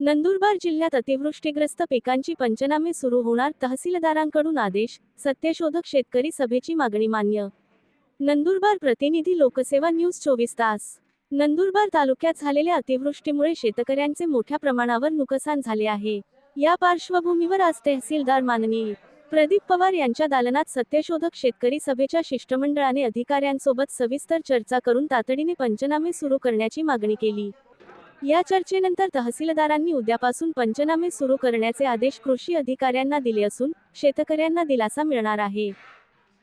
नंदुरबार जिल्ह्यात अतिवृष्टीग्रस्त पिकांची पंचनामे सुरू होणार तहसीलदारांकडून आदेश सत्यशोधक शेतकरी सभेची मागणी मान्य. नंदुरबार प्रतिनिधी लोकसेवा न्यूज चोवीस तास. नंदुरबार तालुक्यात झालेल्या अतिवृष्टीमुळे शेतकऱ्यांचे मोठ्या प्रमाणावर नुकसान झाले आहे. या पार्श्वभूमीवर आज तहसीलदार माननीय प्रदीप पवार यांच्या दालनात सत्यशोधक शेतकरी सभेच्या शिष्टमंडळाने अधिकाऱ्यांसोबत सविस्तर चर्चा करून तातडीने पंचनामे सुरू करण्याची मागणी केली. या चर्चेनंतर तहसीलदारांनी उद्यापासून पंचनामे सुरू करण्याचे आदेश कृषी अधिकाऱ्यांना दिले असून शेतकऱ्यांना दिलासा मिळणार आहे.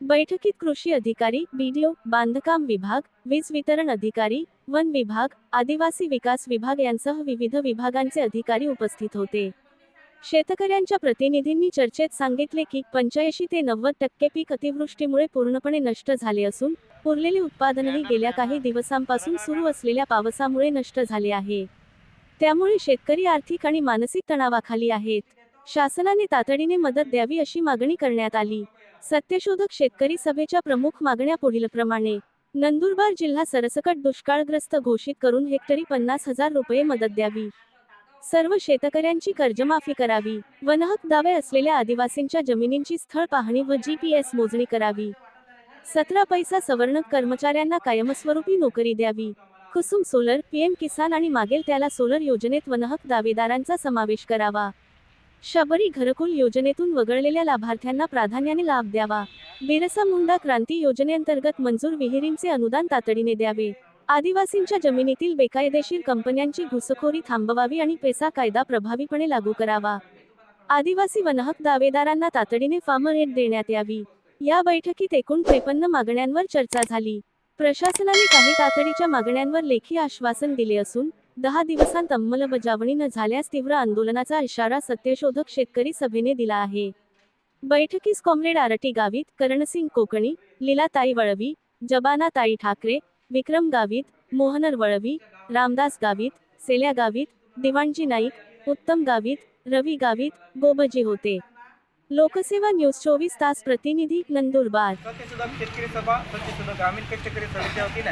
बैठकीत कृषी अधिकारी बीडीओ बांधकाम विभाग वीज वितरण अधिकारी वन विभाग आदिवासी विकास विभाग यांसह विविध विभागांचे अधिकारी उपस्थित होते. शेतकऱ्यांच्या प्रतिनिधींनी चर्चेत सांगितले की पंच्याऐंशी ते नव्वद टक्के पीक अतिवृष्टीमुळे पूर्णपणे नष्ट झाले असून उरलेले उत्पादनही गेल्या काही दिवसांपासून सुरू असलेल्या पावसामुळे नष्ट झाले आहे. त्यामुळे शेतकरी आर्थिक आणि मानसिक तणावाखाली आहेत. शासनाने तातडीने मदत द्यावी अशी मागणी करण्यात आली. सत्यशोधक शेतकरी सभेच्या प्रमुख मागण्या पुढीलप्रमाणे नंदुरबार जिल्हा सरसकट दुष्काळग्रस्त घोषित करून हेक्टरी पन्नास हजार रुपये मदत द्यावी. सर्व शेतकऱ्यांची कर्जमाफी करावी. वनहक दावे असलेल्या आदिवासींच्या जमिनींची स्थळ पाहणी व जीपीएस मोजणी करावी. सतरा पैसा सवर्णक कर्मचाऱ्यांना कायमस्वरूपी नोकरी द्यावी. कुसुम सोलर पीएम किसान आणि मागेल त्याला सोलर योजनेत वनहक दावेदारांचा समावेश करावा. शबरी घरकुल योजनेतून वगळलेल्या लाभार्थ्यांना प्राधान्याने लाभ द्यावा. बिरसा मुंडा क्रांती योजनेअंतर्गत मंजूर विहिरींचे अनुदान तातडीने द्यावे. आदिवासींच्या जमिनीतील बेकायदेशीर कंपन्यांची घुसखोरी थांबवावी आणि पेसा कायदा प्रभावीपणे लागू करावा. आदिवासी वनहक दावेदारांना तातडीने फार्म रेट देण्यात यावी. या बैठकीत एकूण त्रेपन्न मागण्यांवर चर्चा झाली. प्रशासनाने काही तातडीच्या मागण्यांवर लेखी आश्वासन दिले असून दहा दिवसांत अंमलबजावणी न झाल्यास तीव्र आंदोलनाचा इशारा सत्यशोधक शेतकरी सभेने दिला आहे. बैठकीस कॉम्रेड आरटी गावित करणसिंग कोकणी लीलाताई वळवी जबाना ताई ठाकरे विक्रम गावित मोहनर वळवी रामदास गावित सेल्या गावित दिवाणजी नाईक उत्तम गावित रवी गावित गोबजी होते. लोकसेवा न्यूज चोवीस तास प्रतिनिधी नंदुरबार. शेतकरी सभा ग्रामीण शेतकरी सभेच्या वतीने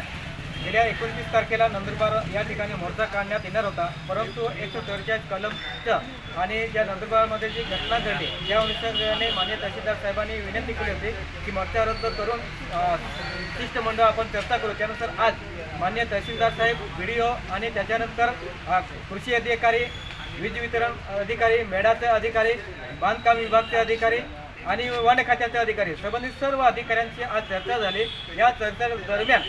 गेल्या एकोणतीस तारखेला नंदुरबार या ठिकाणी मोर्चा काढण्यात येणार होता. परंतु एकशे चौवेचाळीस कलमचं आणि ज्या नंदुरबारमध्ये जी घटना घडली त्या अनुषंगाने मान्य तहसीलदार साहेबांनी विनंती केली होती की मोर्चा रद्द करून शिष्टमंडळ आपण चर्चा करू. त्यानुसार आज मान्य तहसीलदार साहेब व्हिडिओ आणि त्याच्यानंतर कृषी अधिकारी वीज वितरण अधिकारी मेडाचे अधिकारी बांधकाम विभागचे अधिकारी आणि वन खात्याचे अधिकारी संबंधित सर्व अधिकाऱ्यांची आज चर्चा झाली. या चर्चे दरम्यान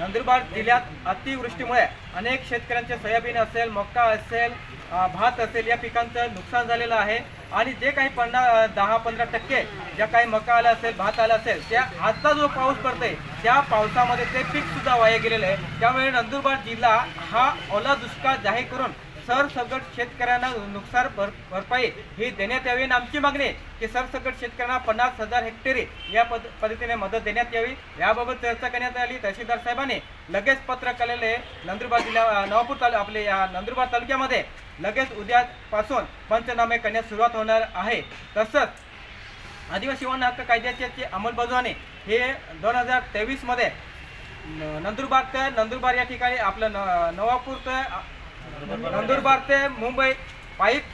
नंदुरबार जिल्ह्यात अतिवृष्टीमुळे अनेक शेतकऱ्यांचे सोयाबीन असेल मक्का असेल भात असेल या पिकांचं नुकसान झालेलं आहे. आणि जे काही पन्नास दहा पंधरा टक्के ज्या काही मका आला असेल भात आला असेल त्या आजचा जो पाऊस पडतोय त्या पावसामध्ये ते पीक सुद्धा वाया गेलेलं आहे. त्यामुळे नंदुरबार जिल्हा हा ओला दुष्काळ जाहीर करून सरसकट शेतकऱ्यांना नुकसान भर भरपाई ही देण्यात यावी आणि आमची मागणी आहे की सरसकट शेतकऱ्यांना पन्नास हजार हेक्टरी या पद पद्धतीने मदत देण्यात यावी याबाबत चर्चा करण्यात आली तहसीलदार साहेबांनी लगेच पत्र केलेले आहे. नंदुरबार जिल्हा नवापूर तालु आपले या नंदुरबार तालुक्यामध्ये लगेच उद्यापासून पंचनामे करण्यास सुरुवात होणार आहे तसंच आदिवासी वन हक्क कायद्याची अंमलबजावणी हे दोन हजार तेवीसमध्ये नंदुरबार ते नंदुरबार या ठिकाणी आपलं न नवापूर ते नंदुरबार ते मुंबई पाईप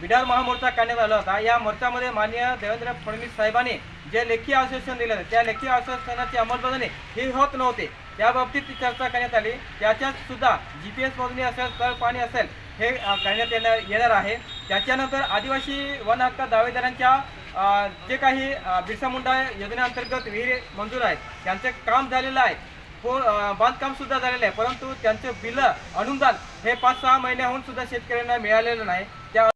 बिडार महामोर्चा काढण्यात आला होता. या मोर्चामध्ये माननीय देवेंद्र फडणवीस साहेबांनी जे लेखी आश्वासन दिलं त्या लेखी आश्वासनाची अंमलबजावणी ही होत नव्हती. त्या बाबतीत ती चर्चा करण्यात आली. त्याच्यात सुद्धा जी पी एस मोजणी असेल तळ पाणी असेल हे करण्यात येणार येणार आहे. त्याच्यानंतर आदिवासी वन हक्क दावेदारांच्या जे काही बिरसा मुंडा योजनेअंतर्गत विहिरी मंजूर आहेत त्यांचे काम झालेलं आहे. बांधकाम सुद्धा झालेलं आहे. परंतु त्यांचे बिलं अनुदान हे पाच सहा महिन्याहून सुद्धा शेतकऱ्यांना मिळालेलं नाही. त्या